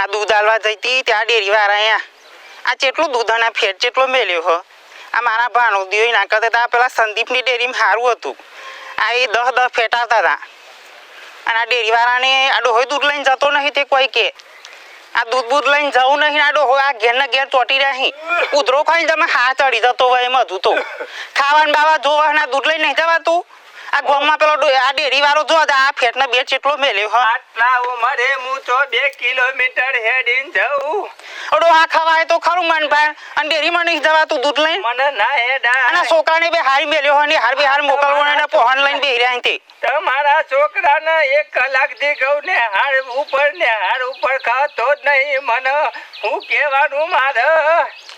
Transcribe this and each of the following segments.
આ દૂધ આલવા જઈતી ત્યાં ડેરીવાળા અહીંયા આ ચેટલું દૂધ અને ફેટ ચેટલો મેલ્યો હો. આ મારા ભાણો દિયો ના કરતા હતા પેલા સંદીપની ડેરીમાં સારું હતું. આ એ દહ દહ ફેટ આવતા હતા. અને આ ડેરીવાળાને આ ડોહોય દૂધ લઈને જતો નહીં તે કોઈ કે. આ દૂધ બૂધ લઈને જવું નહીં, આ ડોહો આ ઘેર ઘેર ચોટી રહી ઉધરો ખાઈને તમે હા ચડી જતો હોય એમ હતું તો. ખાવાનું બાવા જોવા દૂધ લઈને નહીં જવાતું? આ ગોમમાં પેલો આ ડેરી વાળો જો આ ફેટને બે ચેટલો મેલ્યો હ. આટલા ઉમરે હું તો બે કિલોમીટર હેડીન જઉં. ઓડો આ ખવાય તો ખરું મન ભાઈ. અને ડેરીમાં નહીં જવાતું દૂધ લઈને? મને ના અને હેડા છોકરાને બે હારી મેલ્યો હોય ને હાર બે હાર મોકલવો ને પોહન લઈને બેહી રહ્યા તે તમારા છોકરાને એક કલાકથી કહું ને હાર ઉપર ને હાર ઉપર ખાતો જ નહીં. મને હું કહેવાનું મારે?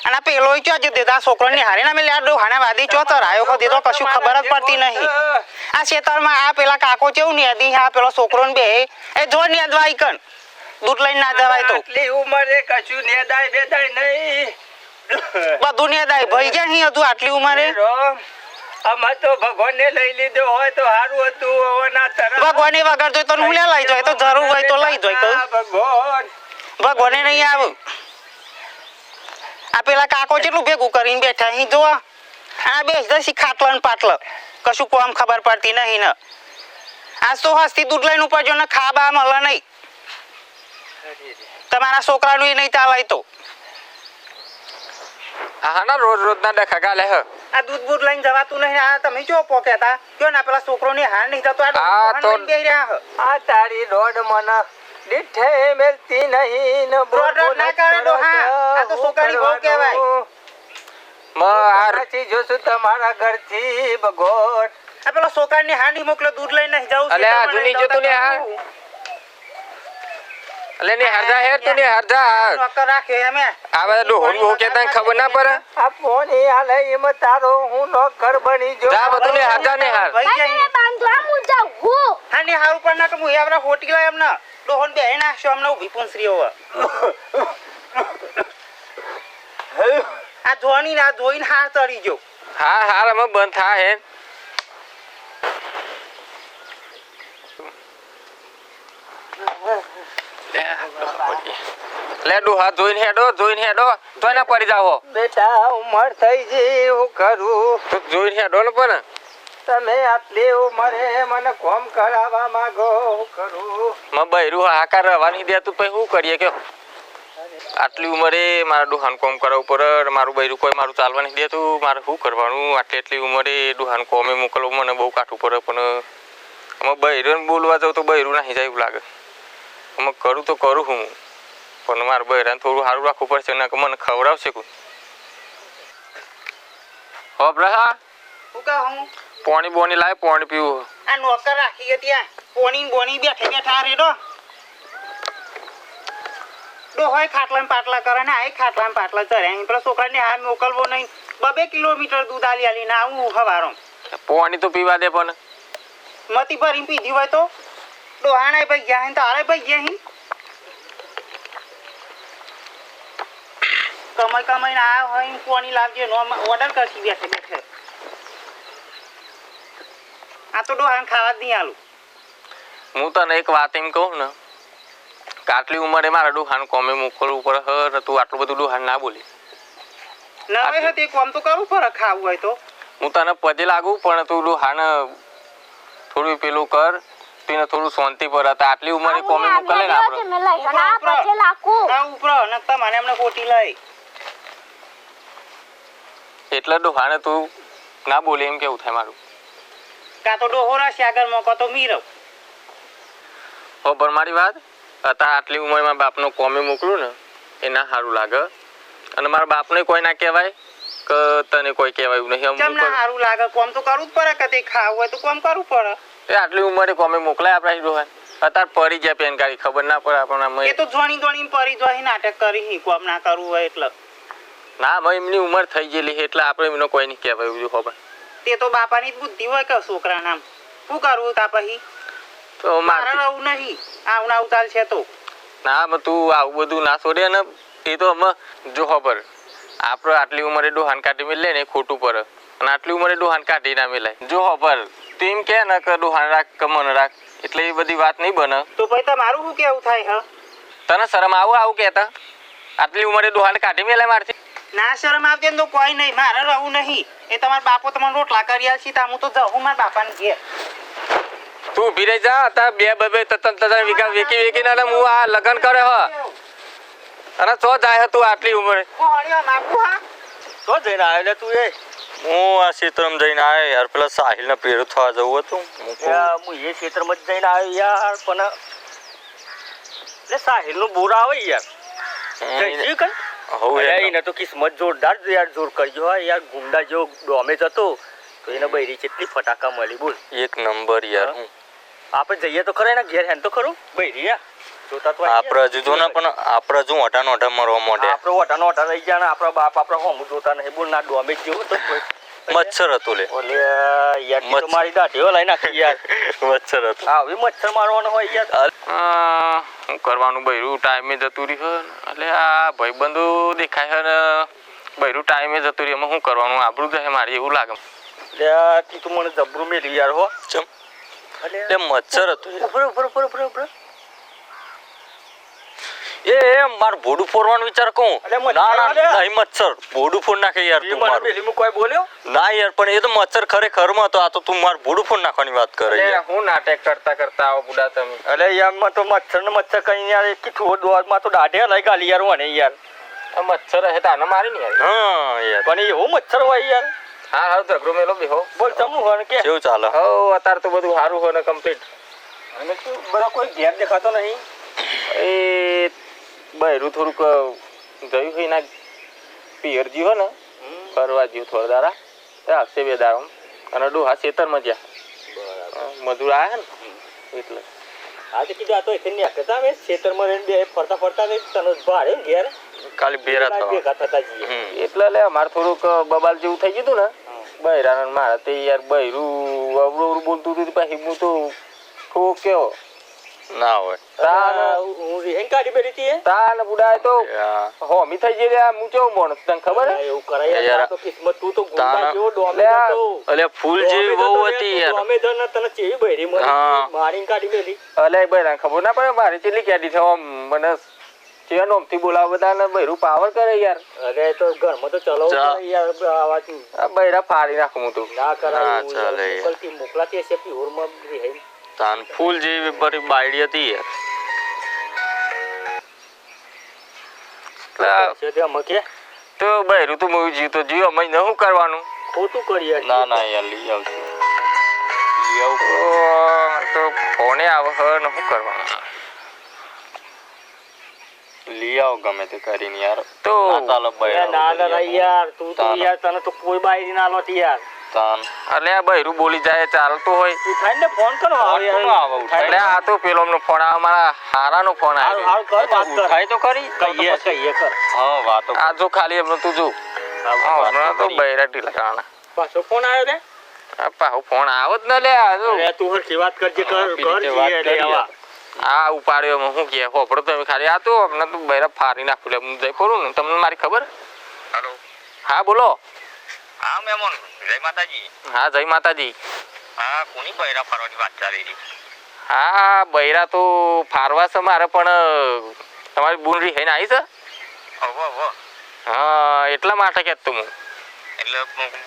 અને પેલો ચો જ દેતા છોકરાને હારે ના મેલ્યા ડો હાના વાદી ચો તો રાયો ખો? દેતો કશું ખબર જ પડતી નહીં. આ ખેતરમાં આ પેલા કાકો કેવું નેદી હા પેલો છોકરો ને બે. એ જો નેદવાય કન દૂધ લઈને ના જવાય તો. આટલી ઉંમરે કશું નેદાય બેદાય નહીં. બધું નેદાય ભાઈ ગયા અહીં હતું આટલી ઉંમરે? અમાર તો તો ભગવાનને લઈ લીધો હોય તો સારું હતું. હવેના તરફ ભગવાને વગર જોઈ તો હું લઈ જાય તો જરૂર હોય તો લઈ જાય કહું. ભગવાન. ભગવાને નહીં આવું. આ પેલા કાકો જેટલું ભેગું કરીને બેઠા અહીં જો આ બે જશી ખાટલો ને પાટલો. કશું કોમ ખબર પડતી નહીં ને. આ તો હસ્તી દૂધ લઈને ઉપર જો ને ખાબા મળે નહીં. તમારા છોકરાનું એ નહીં ચાલાય તો. હા ના રોજ રોજ ના ડખા ગાલે હ. આ દૂધ બૂધ લઈને જવાતું નહીં આ તમે જો પોકેતા કયો ના પેલા છોકરો ની હાર નહીં જતો આ તો- લઈને રહ્યા હ. આ તારી રોડ મને દીઠે મેલતી નહીં ન રોડ રોડ ના કરે ડોહા. આ તો છોકરાની બહુ કહેવાય. મ હાર સાચી જોશું તમારા ઘરથી બગોટ આ પેલો છોકરા ની હાંડી મોકલો દૂર લઈને જાઉં છું અલે આ જૂની જતું ને આ. અલે ને હરજા હેર તું ને હરજા નોકર રાખે અમે આ બધા ડોહોર હો કેતા ખબર ના પડે આ ફોની હાલે એમ તારો હું નોકર બની જો જા બધું ને હરજા ને હાર ભાઈ કે બાંધવા હું જાઉં હા ને હારું પણ ના કે હું એવરા હોટી લાય એમને ડોહોન બે નાખશો અમને ઊભી પૂંછરી હોવે. આ ધોની ના ધોઈને હાર ચડી જો હા હાર અમે બંધ થા હે. લે ડોહા જોઈને હેડો જોઈને હેડો. તોય ના પડી જાઓ. બેટા ઉમર થઈ ગઈ હું કરું તો જોઈને હેડો ને પણ. તમે આટલી ઉંમરે મને કોમ કરાવવા માંગો કરું. માં બૈરું હાકાર રવાની દે તું પછી શું કરીએ કે? આટલી ઉંમરે મારા દુહાન કોમ કરાવવું પડે મારું બૈરું કોઈ મારું ચાલવા નહીં દેતું મારે શું કરવાનું? આટલી એટલી ઉંમરે દુહાન કોમે મોકલવું મને બહુ કાઠું પડે પણ અમે બૈરું બોલવા જાઉં તો બૈરું નહીં જાય એવું લાગે. અમે કરું તો કરું હું પણ મારા બૈરાને થોડું સારું રાખવું પડશે ને મને ખવડાવશે કોઈ. હો બ્રહા હું કહું? પાણી બોણી લાય પોણી પીવું. આ નોકર રાખી ગયો ત્યાં પોણી ને બોણી બેઠે બેઠા રે ડો ડોહોય ખાટલા ને પાટલા કરે ને આ ખાટલા પાટલા ચરે. પેલા છોકરાને હાર મોકલવો નહીં. બબે કિલોમીટર દૂધ આલી આલી ને આવું હવારો. પોણી તો પીવા દે પણ. મતી ભરીને પીધી હોય તો? ડોહાણા ભાઈ ગયા હે આરે ભાઈ ગયા હે કમાઈ કમાઈને આ હોય ને પોણી લાવજે નો ઓર્ડર કરશી બેઠે બેઠે. આ તો ડોહાને ખાવા જ નહીં આલું. હું તને એક વાત એમ કહું ને આટલી ઉંમરે મારા ડોહાન કોમે મોકલવું પડે. હર તું આટલું બધું ડોહાન ના બોલી. નવે હતી કોમ તો કરવું પડે ખાવું હોય તો. હું તને પદે લાગુ પણ તું ડોહાન થોડું પેલું કર તીને થોડું શાંતિ પર હતા આટલી ઉંમરે કોમે મોકલે ને આપણે મેં લઈ ના પછી લાકું ના ઉપરો ને તમારે એમને ખોટી લઈ. એટલે ડોહાને તું ના બોલે એમ કેવું થાય મારું? કાં તો ડોહો રાશી આગળ મોકો તો મીરો હો પણ મારી વાત અત્યારે આટલી ઉંમરમાં બાપનો કોમે મોકલું ને એ ના સારું લાગે. અને મારા બાપને કોઈ ના કહેવાય? કે તને કોઈ કહેવાયું નહીં અમુક ના સારું લાગે? કોમ તો કરવું જ પડે કે તે ખાવું હોય તો કોમ કરવું પડે. એ આટલી ઉંમરે કોમે મોકલાય આપણા ડોહાન અત્યારે પડી જાય પેન કાઢી ખબર ના પડે આપણને આમાં એ તો જોણી જોણી પરી જોઈ નાટક કરી હી કોમ ના કરવું હોય એટલે. ના ભાઈ એમની ઉંમર થઈ ગયેલી એટલે આપણે એમનો કોઈ નહીં કહેવાયું ખબર તે તો બાપાની જ બુદ્ધિ હોય કે છોકરા નામ શું કરવું તા પછી? તો મારે મારે રહું નહીં. આવના ઉતાર છે તો. ના તું આવું બધું ના છોડે ને એ તો અમે જો ખબર. આપણે આટલી ઉંમરે ડોહાન કાઢી મેલે ને ખોટું પર અને આટલી ઉંમરે ડોહાન કાઢી ના મેલાય જો ખબર. તું એમ કે ને કે ડોહાન રાખ કે રાખ. એટલે એ બધી વાત નહીં બને. તો પછી તમારું શું કેવું થાય હ? તને શરમ આવું આવું કહેતા? આટલી ઉંમરે ડોહાને કાઢી મેલે મારથી? ના શરમ આવતી તો કોઈ નહીં મારે રહું નહીં. એ તમારા બાપો તમને રોટલા કરી આલશી તા હું તો જઉં મારા બાપાને ઘેર. તું ઊભી રહી જા તા બે બે બે તતન તતન વિકા વેકી વેકી ના હું આ લગન કરે હ. અને તો જાય તું આટલી ઉંમરે. કોણ્યો નાખું હા? તો જઈને આવ્યો લે તું એ. હું આ ક્ષેત્રમાં જઈને આવ્યો યાર પેલા સાહિલને પ્રેરિત થવા જવું હતું. હું એ ક્ષેત્રમાં જ જઈને આવ્યો યાર પણ એટલે સાહિલનું બોર આવે યાર. એને તો કિસ્મત જોરદાર યાર જોર કરજો હા યાર ગુંડા જેવો ડોમે જતો તો એને બૈરી કેટલી ફટાકા મળી બોલ. એક નંબર યાર આપણે જઈએ તો ખરા એના ઘેર હેન તો ખરું. બૈરી યાર જોતા તો આઈએ. આપણે હજુ જો ને પણ આપણે હજુ ઓઢા નોઢા મરવા માંડે. આપણો ઓટાનો ઓટા રહી ગયા ને આપણા બાપ આપણા હોમ જોતા નહીં. બોલ ના ડોમે જેવો તો મચ્છર હતું લે. ઓલે યાર. મારી દાઢીઓ લઈ નાખી યાર. મચ્છર હતું. આવી મચ્છર મારવાનો હોય યાર. શું કરવાનું? બૈરું ટાઈમે જતું રહ્યું એટલે આ ભાઈબંધો દેખાય છે ને. બૈરું ટાઈમે જતું રહ્યું. એમાં શું કરવાનું? આબરું જાય મારી એવું લાગે. એટલે તું તો મને જબરું મેલી યાર હો. ચમ. એટલે મચ્છર હતું ઉપર ઉપર ઉપર ઉપર ઉભરો. એ એ માર ભોડું ફોરવાનો વિચાર કહું. ના ના. નહીં મચ્છર ભોડું ફોડ નાખે યાર તું મારું. કોઈ બોલ્યો? ના યાર પણ એ તો મચ્છર ખરેખરમાં તો આ તો તું માર ભોડું ફોડ નાખવાની વાત કરે યાર. હું નાટક કરતા કરતા આવો બુડા તમે. અરે યારમાં તો મચ્છર ને મચ્છર કઈ યાર એક થો દોરમાં તો દાઢે લઈ ગાલી યાર મને યાર. મચ્છર હે તાને મારી નહીં આવી. હા યાર. પણ એવું મચ્છર હોય યાર. હા હા ઝઘડો મેલો હો. બોલ તમનું હોય ને કે. કેવું ચાલે? હો અત્યારે તો બધું સારું હોય ને કમ્પ્લીટ અને તું બરા કોઈ ઘેર દેખાતો નહીં? એ બૈરું થોડુંક જયું હોય ના પિયર હોય ને ફરવા જ્યું થોડા દારા આવશે બે દારા અને ડોહા ખેતરમાં જ્યાં. મજૂર આવ્યા ને? એટલે. તો કીધું આ તો ખેતરમાં રહીને બે ફરતા ફરતા ને તને ભાડે ઘેર. ખાલી થવા. ભેગા થતા જઈએ. એટલે લે અમારે થોડુંક બબાલ જેવું થઈ ગયું ને બૈરા મારા તે યાર બૈરું અવરું અવરું બોલતું હતું પછી હું તો ઠોક્યો ના હોય. તાન હું રિહેન કાઢી બેરી હતી તાન બુડાય તો હો હોમી થઈ ગઈ લે હું કેવું માણસ તને ખબર હે? એવું કરાય તો કિસ્મત તું તો ગુંડા જેવો ડોમે તો અલે ફૂલ જેવી બહુ હતી યાર. અમે જને તને ચેવી બૈરી મળી? હા. કાઢી મેલી. અલે બૈરા ખબર ના પડે મારી ચેલી કેડી છે? મને ચેનો થી બોલાવ બધા ને બૈરું પાવર કરે યાર. અરે તો ઘરમાં તો ચલો યાર આવાથી આ બૈરા ફાડી નાખું તું. ના કરાય. મોકલતી હશે પ્યોરમાં રિહાઈ. તાન ફૂલ જેવી પરી બાયડી હતી યાર. એટલે તે ભાઈ ઋતુ મૂવી જીવ તો જીવ અમે શું કરવાનું? ખોટું કરીએ ના ના યાર લઈ આવશે લઈ આવું તો ફોને આવે હે ને શું કરવાનું? લઈ આવ ગમે તે કરીને યાર. તો ના ના યાર તું તો યાર તને તો કોઈ બાયરી ના લોતી યાર. તાન. એટલે આ બૈરું બોલી જાય ચાલતું હોય. તું ફોન કરો આવે? એટલે આ તો પેલો નો ફોન આવે મારા હારાનો ફોન આવે આવ્યો. કર વાત કર. ઉઠાય તો કરી કહીએ. કહીએ કર. હા વાતો આ જો ખાલી એમનું તું જો. હા, હમણાં તો બૈરાટી બૈરા પાછો ફોન આવ્યો રે આ ફોન આવો જ ન લે આ તું હરખી વાત કરજે કર કર રીતે વાત જઈએ કરીએ. લે આવા. આ ઉપાડ્યો એમાં શું હોપડો તમે ખાલી. આ તો હમણાં તું બૈરા ફાડી નાખું લે હું જઈ ખોરું ને. તમને મારી ખબર? હેલો. હા બોલો. હા મેમોન. જય માતાજી. હા જય માતાજી. હા કોની બૈરા ફરવાની વાત ચાલી રહી? હા બૈરા તો ફારવા છે મારે પણ તમારી બુનરી હઈને આવી છે? ઓહો ઓહો હા. એટલા માટે કે તું એટલે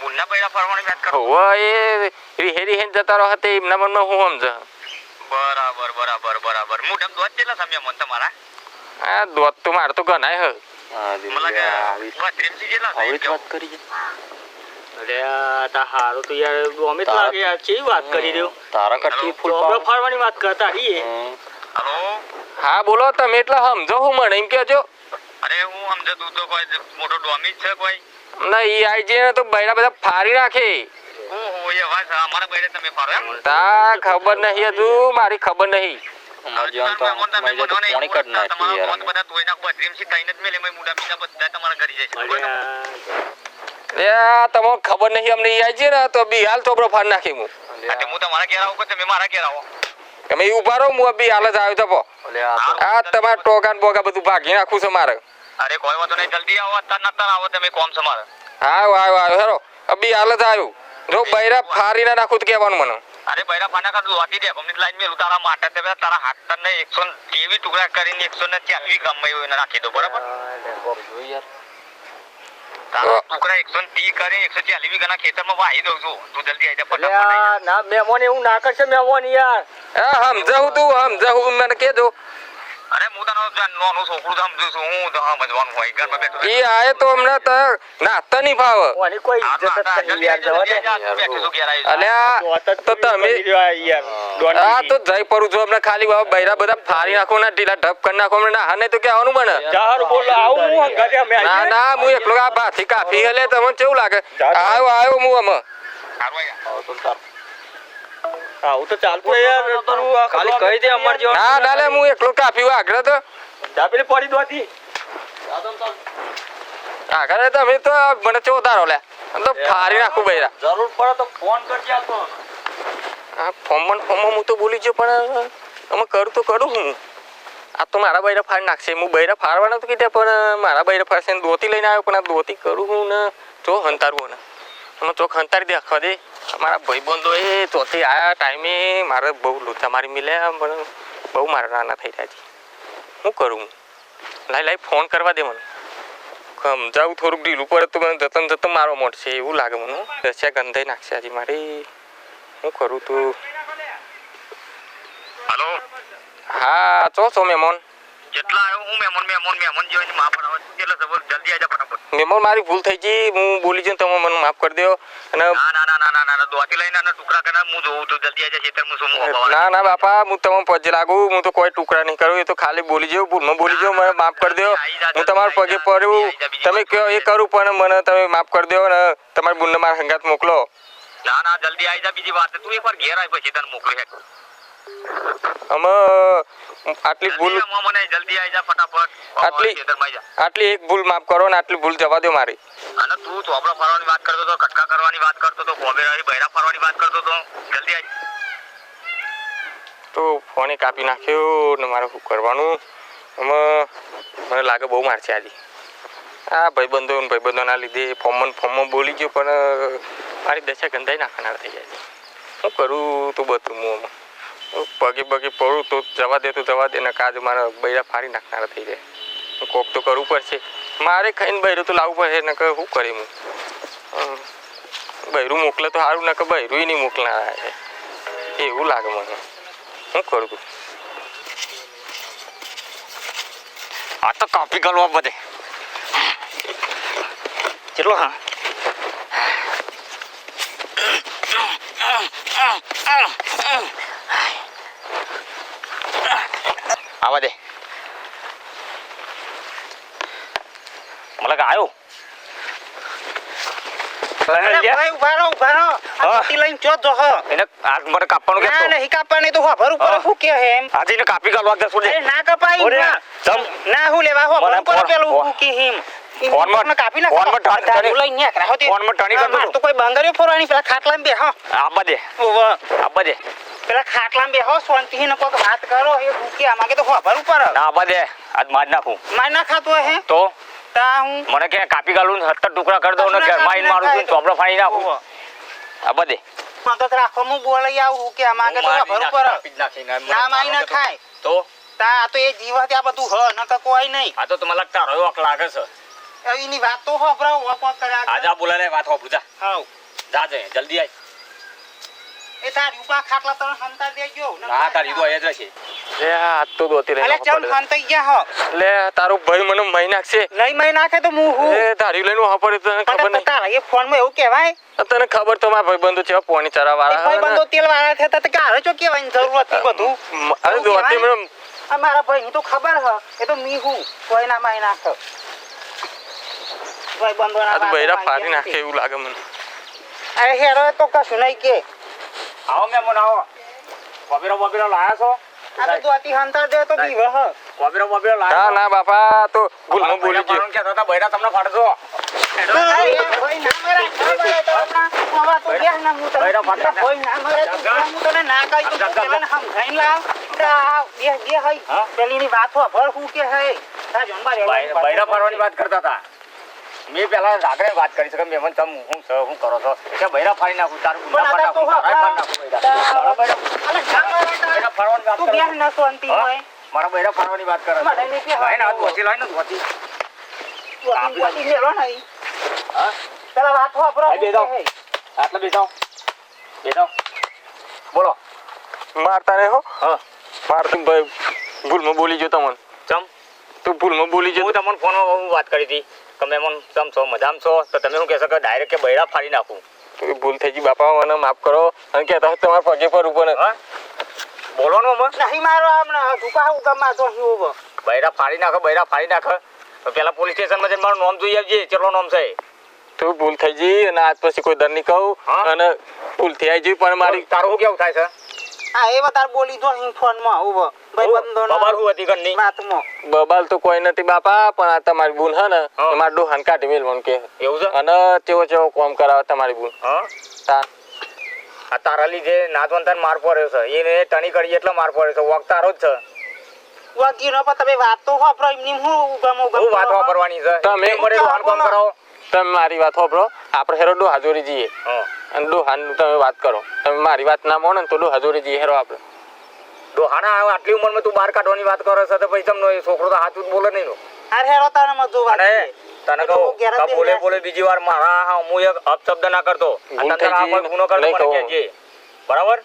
બુનના બૈરા ફરવાની વાત કરો? ઓહો એ રીહે રીહે જતા રહો તે એમના મનમાં હું સમજ. બરાબર બરાબર બરાબર. મોટા દોત કેટલા સમય મન તમારા? હા દોત તો માર તો ગણાય હ મને લાગે બત્રીસથી જેટલા છે એમ કેવું. કરીએ અરે તા હારું તો યાર ડોમે તો લાગે યાર કેવી વાત કરી રહ્યો? તારા કટકી ફૂલ ડોબરો ફાડવાની વાત કરતા રહીએ હલો? હા બોલો તમે એટલે સમજો હું મને એમ કહેજો. અરે હું સમજતું તો કોઈ મોટો ડોમી છે કોઈ? ના ઈ આઈ જઈને તો બૈરા બધા ફાડી નાખે. ઓહો એ વાત અમારા બૈરે તમે ફરો તા ખબર નહીં હજુ મારી ખબર નહીં. પોણી કાઢ નાખી એ તમને ખબર નહીં અમને આવી છે ને તો બી હાલ તો ફાડી નાખી હું. હા, હું તમારા ઘેર આવું કે તમે મારા ઘેર આવો. તમે ઊભા રહો હું બી હાલ જ આવ્યો તો આ તમારા ટોકાન બોગા બધું ભાગી નાખું છે મારે. અરે કોઈ વાંધો નહીં જલ્દી આવો અત્યાર નતર આવો તમે કોમ છે મારે. હા આવ્યો આવ્યો હેરો. હાલ જ આવ્યું. જો બૈરા ફારી ના નાખું તો કહેવાનું મને. અરે બૈરા પાના કા લોટી દે. અમને લાઈન મેલું તારા માટે તે તારા હાથ તને 123 ટુકડા કરીને 140 ગમે એવું એને નાખી દો બરાબર? તારા ટુકડા 130 કરીને 140 વીઘાના ખેતરમાં વાહી દઉં છું. તું જલ્દી આવી જા ફટાફટ ના મહેમાન એવું ના કરશે મહેમાન યાર. હા સમજાવું તું સમજાવું મને કેજો અરે હું તને નાનું છોકરું સમજુ છું હું તો સમજવાનું હોય ઘરમાં બેઠો એ આયે તો હમણાં તો નાસ્તા નહીં ફાવે ઓની કોઈ ઇજ્જત જ નહીં યાર જવા દે. જલ્દી આવી જા. બેઠો છું ઘેર આવી છું. અલ્યા તો તમે હા. તો જઈ પડું છું હમણાં ખાલી બાબા બૈરા બધા ફારી નાખો ના ઢીલા ઢપ કરી નાખો ના નહીં તો કહેવાનું બને. ચાર બોલ આવું હું હંગાતે અમે ના ના હું એકલો આ બાથી કાફી હલે તમને કેવું લાગે? આવ્યો આવ્યો હું અમે સારું. આવું તો ચાલતું યાર તું આ ખાલી કહી દે અમાર જો ના ના લે હું એકલો કાફી આગળ તો. દાબેલી પડી દોતી આગળ તમે તો મને ચોતારો લે. તો ફારી નાખું બૈરા. જરૂર પડે તો ફોન કરજે તો. આ ફોર્મમાં ને ફોર્મમાં હું તો બોલી ગયો પણ અમે કરું તો કરું હું. આ તો મારા બૈરા ફાડી નાખશે. હું બૈરા ફાડવાના તો કીધા પણ મારા બૈરા ફાડશે ધોતી દોતી લઈને આવ્યો પણ આ દોતી કરું હું ને જો હંતારું ને. અમે તો ખંતારી દે. મારા ભાઈબંધો એ ચોથી આ ટાઈમે મારે બહુ લોચા મારી મિલ્યા પણ બહુ મારા નાના થઈ રહ્યા છે. શું કરું? લાઈ લાઈ ફોન કરવા દે મને. સમજાવું થોડુંક ઢીલું પડે તો મને જતન જતન મારવા મળશે એવું લાગે મને. રસ્યા ગંધાઈ નાખશે આજે મારી. શું કરું તું? હલો હા ચો છો મેમોન જેટલા આવ્યો હું મહેમાન મહેમાન મહેમાન જેવા માં પણ આવે એટલે જબર જલ્દી આવી ફટાફટ. મેમોન મારી ભૂલ થઈ ગઈ. હું બોલી જઉં તમે મને માફ કરી દો. અને ના ના ના ના ના ના દોતી લઈને અને ટુકડા કરીને હું જોઉં તો જલ્દી આવી ખેતર હું શું હું ના ના બાપા હું તમને પગે લાગુ. હું તો કોઈ ટુકડા નહીં કરું. એ તો ખાલી બોલી જાઉં ભૂલમાં બોલી જાઉં મને માફ કરી દો હું તમારા પગે પડ્યું. તમે કહો એ કરું પણ મને તમે માફ કરી દો અને તમારી બુનને મારા સંગાત મોકલો. ના ના જલ્દી આવી જા બીજી વાત તું એકવાર ઘેર આવી પછી તને મોકલી હેક અમે આટલી ભૂલ મને જલ્દી આવી જા ફટાફટ. આટલી- ખેતરમાં આવી જા. આટલી એક ભૂલ માફ કરો ને આટલી ભૂલ જવા દો મારી. અને તું ચોપડા ફરવાની વાત કરતો તો કટકા કરવાની વાત કરતો તો કોબેરાની બૈરા ફરવાની વાત કરતો તો જલ્દી આવી તો ફોને કાપી નાખ્યો ને મારે શું કરવાનું? આમાં મને લાગે બહુ મારશે આજે. આ ભાઈબંધો ને ભાઈબંધોના લીધે ફોર્મમાં ફોર્મમાં બોલી ગયો પણ મારી દશા ગંધાઈ નાખનાર થઈ જાય શું કરું તો બધું હું આમાં? પગે બગી પડું તો જવા દે, તો જવા દે ને કાજ મારા બૈરા ફાડી નાખનારા થઈ જાય. કોક તો કરવું પડશે. મારે ખાઈને બૈરું તો લાવવું પડશે ને કે શું કરી હું. બૈરું મોકલે તો સારું ને કે બૈરું નહીં મોકલનારા છે એવું લાગે મને. શું કરું તું આ તો કોપી કરવા બધે. કેટલો હા? આવા દે. મલક આવ્યો આ આ કોઈ બંગડીઓ ફોરવાની પેલા ખાટલા બે હા. આબા દે. આ આબા દે. પેલા ખાટલા બેહો શાંતિ ને કોઈક વાત કરો. એ ભૂકી આમાં કે તો ખબર ઉપર ના દે આજ માર નાખું. માર ના ખાતો હે? તો? તા હું મને કે કાપી ગાલું સત્તર ટુકડા કરી દઉં ને ઘરમાં મારું છું ચોપડા ફાડી નાખું. આબા દે. રાખો હું બોલાઈ આવું કે આમાં કે તો ખબર ઉપર ના માઈ ના ખાય. તો? તા આ તો એ જીવત આ બધું હ ન તો કોઈ નહીં. આ તો તમારા તારો વાક લાગે છે. એની વાત તો હોભરાવ હોપ હોપ કર્યા આજ બોલાને વાત હો જા. હાવ જા જલ્દી આય. એ તારી ઉપા ખાટલા તને હંતા દેજો. ને હા તારી તો આય જ રહેશે. લે આ તો દોતી અલે લઈને ચમ પડે ગયા હો? લે તારો ભાઈ મને મહી નાખશે. નહીં મહી નાખે તો હું હું? એ ધારી લઈને ઊભા પડે તને ખબર પણ નહીં. તારા એ ફોનમાં એવું કહેવાય? તને ખબર તો મારા ભાઈબંધો છે પોણી ચારા વાળા તેલ વાળા થતા તો કારે ચો કહેવાની જરૂર હતી બધું? અરે દોતી મને આ ભાઈ તો ખબર હ એ તો મી હું કોઈ ના માય નાખ. ભાઈ બંધો ના બૈરા ફાડી નાખે એવું લાગે મને. અરે હેરો તો કશું નહીં કે. આવો મેમન આવો. કોબીરો બોબીરો લાયા છો? આ તો અતિ હંતા દે તો બીવ હ કોબીરો બોબીરો લાયા ના બાપા તો ભૂલ ભૂલમાં બોલી ગયો. કે દાદા બૈડા તમને ફાડજો. ભાઈ ના મરે ખબર તો આપણા આવા તો ગયા ના હું તને ભાઈ ના મરે હું તને ના કહી તો તું પેલાને લાવ. બે બે હઈ. પેલીની વાત હોભળ હું કે હે? જોન બાર બૈરા ફરવાની વાત કરતા હતા. મેં પેલા રાગરે વાત કરી છે કે મેમન તમ હું છો હું કરો છો? કે બૈરા ફાડી નાખું તારું તો ફાડી નાખું હા, તારા ફાડી નાખું બૈરા. ફાડવાની વાત તું કરે બેહ છે. ન શાંતિ હોય. મારા બૈરા ફાડવાની વાત કરે મને નહીં કે લાઈને હાથ ધોતી લાઈને ધોતી. તું મેલો નહીં હા? પેલા વાત વાપરો આઈ બેસો. આટલે બેસાવ. બેસાવ. બોલો. મારતા ને હો? હા. મારતું ભાઈ ભૂલમાં બોલી જો તમને. ચમ? તું ભૂલમાં બોલી જો હું તમને ફોનમાં વાત કરી હતી. કે મેમન ચમ છો મજામાં છો? તો તમે શું કહેશો કે ડાયરેક્ટ કે બૈરા ફાડી નાખું? તો ભૂલ થઈ ગઈ બાપા મને માફ કરો. અને કહેતા હોય તમારા પગે પર ઉપર હા? બોલવાનું આમાં નહીં મારો હમણાં ધુકા ઉગમમાં તો હું ઊભો બૈરા ફાડી નાખો બૈરા ફાડી નાખો. તો પેલા પોલીસ સ્ટેશનમાં જઈને મારું નામ જોઈ આવજે કેટલો નામ છે તું ભૂલ થઈ ગઈ અને આજ પછી કોઈ દર નહીં કહું. હા? અને ભૂલ થઈ આવી પણ મારી તારું કેવું થાય છે? હા એ વધારે બોલી જો અહીં ફોનમાં ઊભો બબાલ તો કોઈ નથી બાપા પણ આ તમારી બૂન હે ને હા. ડોહાન કાઢી મેલવાનું કે. એવું છે? અને તેવો કોમ કરાવે તમારી તા આ તારા લીધે નાથવંતાને માર પડ્યો છે. એને ટણી કરી એટલે માર પડ્યો છે. વખ તારો જ છે. વાગી ન પણ તમે વાત તો વાપરો એમની હું ઉગમ ઉગમ વાત વાપરવાની છે. તમે કરાવો. મારી વાત હોભળો આપણે હેરો ડોહા જોડી જઈએ. હા. અને ડોહાનું તમે વાત કરો. તમે મારી વાત ના માનો ને તો ડોહા જોડી જઈએ હેરો આપણે. ડોહાના આટલી ઉંમરમાં તું બહાર કાઢવાની વાત કરે છે તો પછી તમને છોકરો તો હાથ બોલે નહીં નો. હાર હેરો તારે મત વાત તને તો કહું કે બોલે બોલે બીજી વાર મારા હા હું એક અપશબ્દ ના કરતો. અને તને આ પર ગુનો કરતો મને કહું. કહેજે. બરાબર?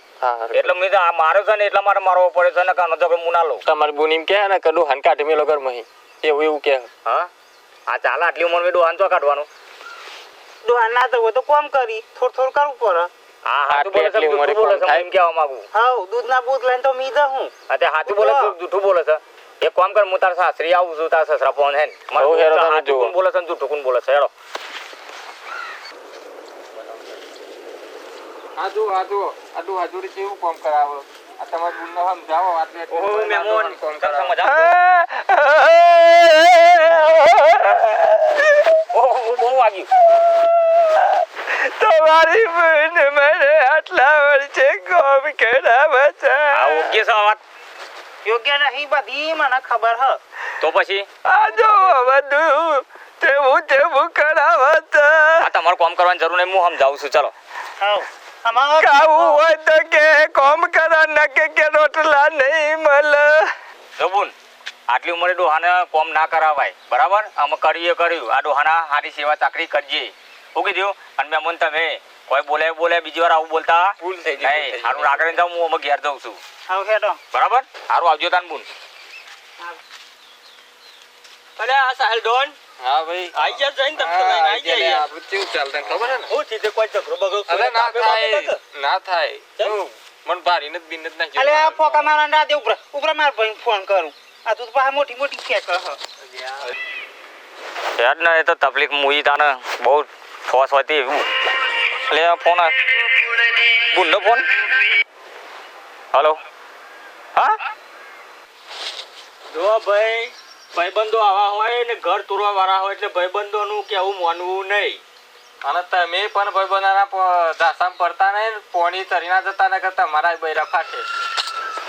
એટલે મેં તો આ મારે છે ને એટલા મારે મારવો પડે છે ને કાનો તો હું ના લઉં. તમારી બુનીમ કે ને કે ડોહાન કાઢી મેલો ઘર મહી. એવું એવું કે હા? આ ચાલ આટલી ઉંમર મેં ડોહાન તો કાઢવાનું? ડોહાન ના તો હોય તો કોમ કરી. થોડું થોડું કરવું પડે. હા હાથું બોલે છે ઉંમરે છે થાય? એમ કેવા માંગુ. હા દૂધ ના બૂધ લઈને તો મીધા હું. હા તે હાથું બોલે છે જૂઠું બોલે છે. એક કામ કર હું તાર સાસરી આવું છું તાર સસરા ફોન હે ને. હેરો તમે જો કોણ બોલે છે જૂઠું કોણ બોલે છે હેરો આ જો આ જો આ ડોહા કેવું કોમ કરાવો. આ તમારી બૂનને સમજાવો આટલે મેમોન. કોમ બહુ વાગ્યું તમારી બહેન મને આટલા વર્ષે કોમ કેડા બચા આ ઓકે છે વાત? યોગ્ય નહીં બધી મને ખબર હ. તો પછી? આ જો બધું તેવું તેવું કરાવે આ તમારે કોમ કરવાની જરૂર નહીં હું સમજાવું છું ચાલો. કાવું હોય તો કે કોમ કરા ન કે કે રોટલા નહીં મળે. જબુન આટલી ઉંમરે ડોહાને કોમ ના કરાવાય બરાબર? અમે કરીએ કર્યું આ ડોહાના સારી સેવા ચાકરી કરજે. શું જો અને મેં મન તમે કોઈ બોલે બોલે બીજી વાર આવું બોલતા. ભૂલ થઈ જાય નહીં સારું આગળ જાઉં હું અમે ઘેર જાઉં છું. સારું હેડો બરાબર? સારું આવજો તાન બુન. અરે આ સાહેલ ડોન. હા ભાઈ. આઈ ગયા જઈને તમે આઈ આઈ ગયા લે, કેવું ચાલે ખબર હે ને? હું ચીતે કોઈ ઝઘડો બગડો અરે ના થાય. ના? મને ભારી નથી બિન નથી અલે આ ફોકા મારા ના દે ઉપર ઉપર માર ભાઈ ફોન કરું. આ તું તો પાછા મોટી મોટી ખેક હ યાર ને એ તો તકલીફ મુઈ તાને. બહુ ઠોસ હતી એવું એટલે ફોન બુનનો ફોન હલો હા? જો ભાઈ ભાઈબંધો આવા હોય ને ઘર તોડવા વાળા હોય એટલે ભાઈબંધોનું કેવું માનવું નહીં. અને તમે પણ ભાઈબંધોના દાસામ પડતા નહીં પોણી તરી ના જતા ન કરતા મારા બૈરા ફાટે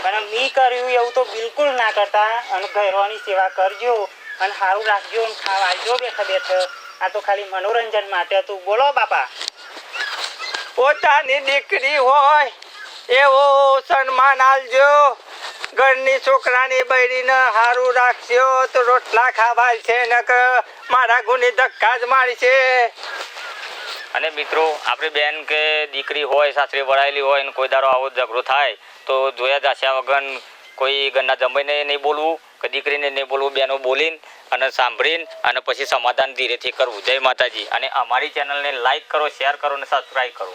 પણ મી કર્યું એવું તો બિલકુલ ના કરતા. અને ઘરવાની સેવા કરજો અને સારું રાખજો અને ખાવા આવજો બેઠા બેઠા. આ તો ખાલી મનોરંજન માટે હતું. બોલો બાપા. પોતાની દીકરી હોય એવો સન્માન આલજો ઘરની છોકરાની બૈરીને સારું રાખજો. તો રોટલા ખાવા છે ને મારા ગુની ધક્કા જ મારશે. અને મિત્રો આપણી બેન કે દીકરી હોય સાસરી વળાયેલી હોય ને કોઈ દારો આવો ઝઘડો થાય તો જોયા જાસ્યા વગર કોઈ ઘરના જમાઈને નહીં બોલવું. કે દીકરીને નહીં બોલવું, બેનો બોલીને અને સાંભળીને અને પછી સમાધાન ધીરેથી કરવું. જય માતાજી. અને અમારી ચેનલને લાઈક કરો, શેર કરો અને સબસ્ક્રાઈબ કરો.